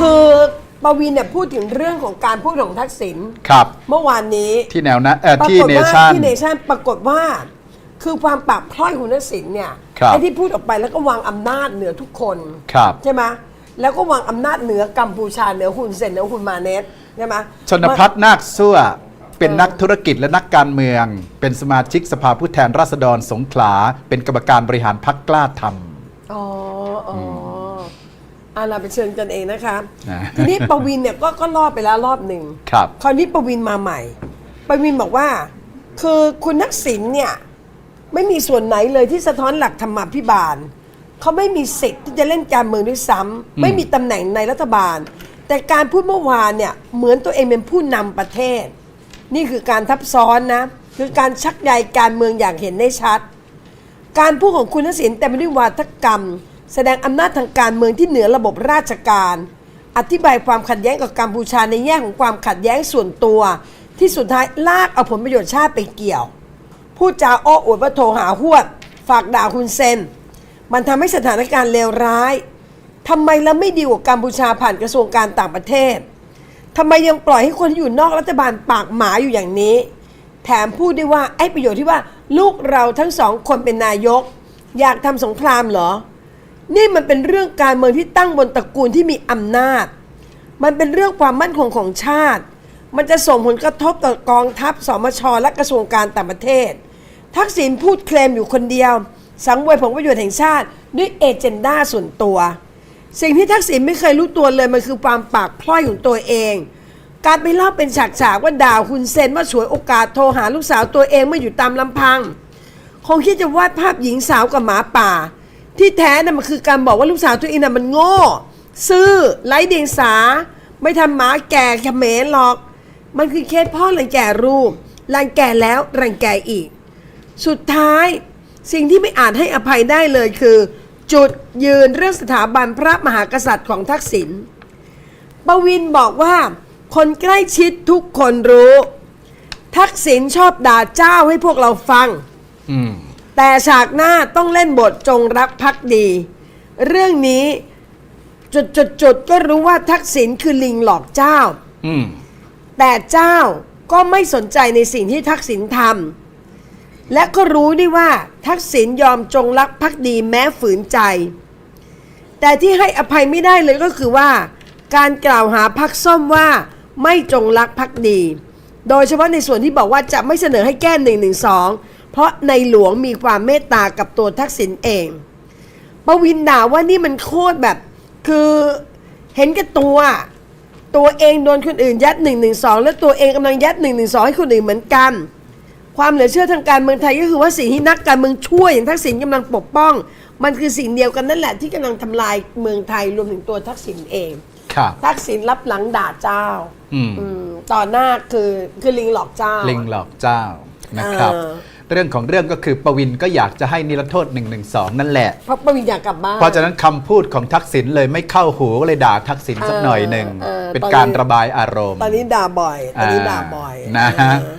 คือปวินเนี่ยพูดถึงเรื่องของการพูดของทักษิณครับ เมื่อวานนี้ที่แนวนะเอ่อปราที่กฏเนว่าชั่น ที่เนชั่นปรากฏว่า คือความปรับพร่อยของทักษิณเนี่ยครับ ไอ้ที่พูดออกไปแล้วก็วางอำนาจเหนือทุกคน ครับ ใช่ไหมแล้วก็วางอำนาจเหนือกัมพูชาเหนือฮุนเซนเหนือฮุนมาเนสใช่ไหมชนพัฒน์นาคซั่วเป็นนักธุรกิจและนักการเมือง เป็นสมาชิกสภาผู้แทนราษฎรสงขลา เป็นกรรมการบริหารพักกล้าทอ๋ออ๋ออ่าเราไปเชิญกันเองนะคะนะทีนี้ปวินเนี่ยก็ก็รอบไปแล้วรอบหนึ่งำครับ คราวนี้ปวินมาใหม่ปวินบอกว่า คือคุณทักษิณเนี่ย ไม่มีส่วนไหนเลยที่สะท้อนหลักธรรมาภิบาล เขาไม่มีสิทธิ์ที่จะเล่นการเมืองด้วยซ้ำไม่มีตำแหน่งในรัฐบาล แต่การพูดเมื่อวานเนี่ย เหมือนตัวเองเป็นผู้นำประเทศ นี่คือการทับซ้อนนะ คือการชักใยการเมืองอย่างเห็นได้ชัด การพูดของคุณทักษิณแต่ไม่ด้วยวาทกรรม แสดงอำนาจทางการเมืองที่เหนือระบบราชการ อธิบายความขัดแย้งกับกัมพูชาในแง่ของความขัดแย้งส่วนตัว ที่สุดท้ายลากเอาผลประโยชน์ชาติไปเกี่ยว พูดจาโอ้อวดว่าโทรหาหวด ฝากด่าคุณเซน มันทำให้สถานการณ์เลวร้ายทำไมเราไม่ดีลกับกัมพูชาผ่านกระทรวงการต่างประเทศทำไมยังปล่อยให้คนที่อยู่นอกรัฐบาลปากหมาอยู่อย่างนี้ แถมพูดได้ว่าไอ้ประโยชน์ที่ว่าลูกเราทั้งสองคนเป็นนายก อยากทำสงครามเหรอ นี่มันเป็นเรื่องการเมืองที่ตั้งบนตระกูลที่มีอำนาจ มันเป็นเรื่องความมั่นคงของชาติ มันจะส่งผลกระทบต่อกองทัพสมชและกระทรวงการต่างประเทศ ทักษิณพูดเคลมอยู่คนเดียว สังเวยผลประโยชน์แห่งชาติด้วยเอเจนดาส่วนตัว สิ่งที่ทักษิณไม่เคยรู้ตัวเลยมันคือความปากพล่อยของตัวเอง การไปเล่าเป็นฉากๆว่าด่าคุณเซนว่าฉวยโอกาสโทรหาลูกสาวตัวเองเมื่ออยู่ตามลำพัง คงคิดจะวาดภาพหญิงสาวกับหมาป่า ที่แท้น่ะมันคือการบอกว่าลูกสาวตัวเองน่ะมันโง่ ซื่อไร้เดียงสา ไม่ทำหมาแก่เขมรหรอก มันคือเคสพ่อรังแก่รูปรังแก่แล้วรังแก่อีก สุดท้ายสิ่งที่ไม่อาจให้อภัยได้เลยคือ จุดยืนเรื่องสถาบันพระมหากษัตริย์ของทักษิณปวินบอกว่า คนใกล้ชิดทุกคนรู้ ทักษิณชอบด่าเจ้าให้พวกเราฟัง อืม แต่ฉากหน้าต้องเล่นบทจงรักภักดี เรื่องนี้จุดจุดจุดๆๆก็รู้ว่าทักษิณคือลิงหลอกเจ้า อืมแต่เจ้าก็ไม่สนใจในสิ่งที่ทักษิณทำและก็รู้ด้วยว่าทักษิณยอมจงรักภักดีแม้ฝืนใจ แต่ที่ให้อภัยไม่ได้เลยก็คือว่า การกล่าวหาพักส้มว่าไม่จงรักภักดี โดยเฉพาะในส่วนที่บอกว่าจะไม่เสนอให้แก้1นึเพ ราะในหลวงมีความเมตตากับตัวทักษิณเองปวินด่าว่านี่มันโคตรแบบคือเห็นแก่ตัว ตัวเองโดนคนอื่นยัด1นึแล้วตัวเองกำลังยัด1นึให้คนอื่นเหมือนกัน ความเหลือเชื่อทางการเมืองไทยก็คือว่าสิ่งที่นักการเมืองชั่วอย่างทักษิณกำลังปกป้อง มันคือสิ่งเดียวกันนั่นแหละที่กำลังทำลายเมืองไทยรวมถึงตัวทักษิณเองครับทักษิณรับหลังด่าเจ้าอืมอืมต่อหน้าคือคือลิงหลอกเจ้า ลิงหลอกเจ้านะครับ เออเรื่องของเรื่องก็คือประวินก็อยากจะให้นิรโทษ1นึนั่นแหละ เพราะปวินอยากกลับบ้าน เพราะฉะนั้นคำพูดของทักษิณเลยไม่เข้าหูก็เลยด่าทักษิณสักหน่อยหนึ่งเออเป็นตอนนี้การระบายอารมณ์ ตอนนี้ด่าบ่อย ตอนนี้ด่าบ่อยนะฮะ เออ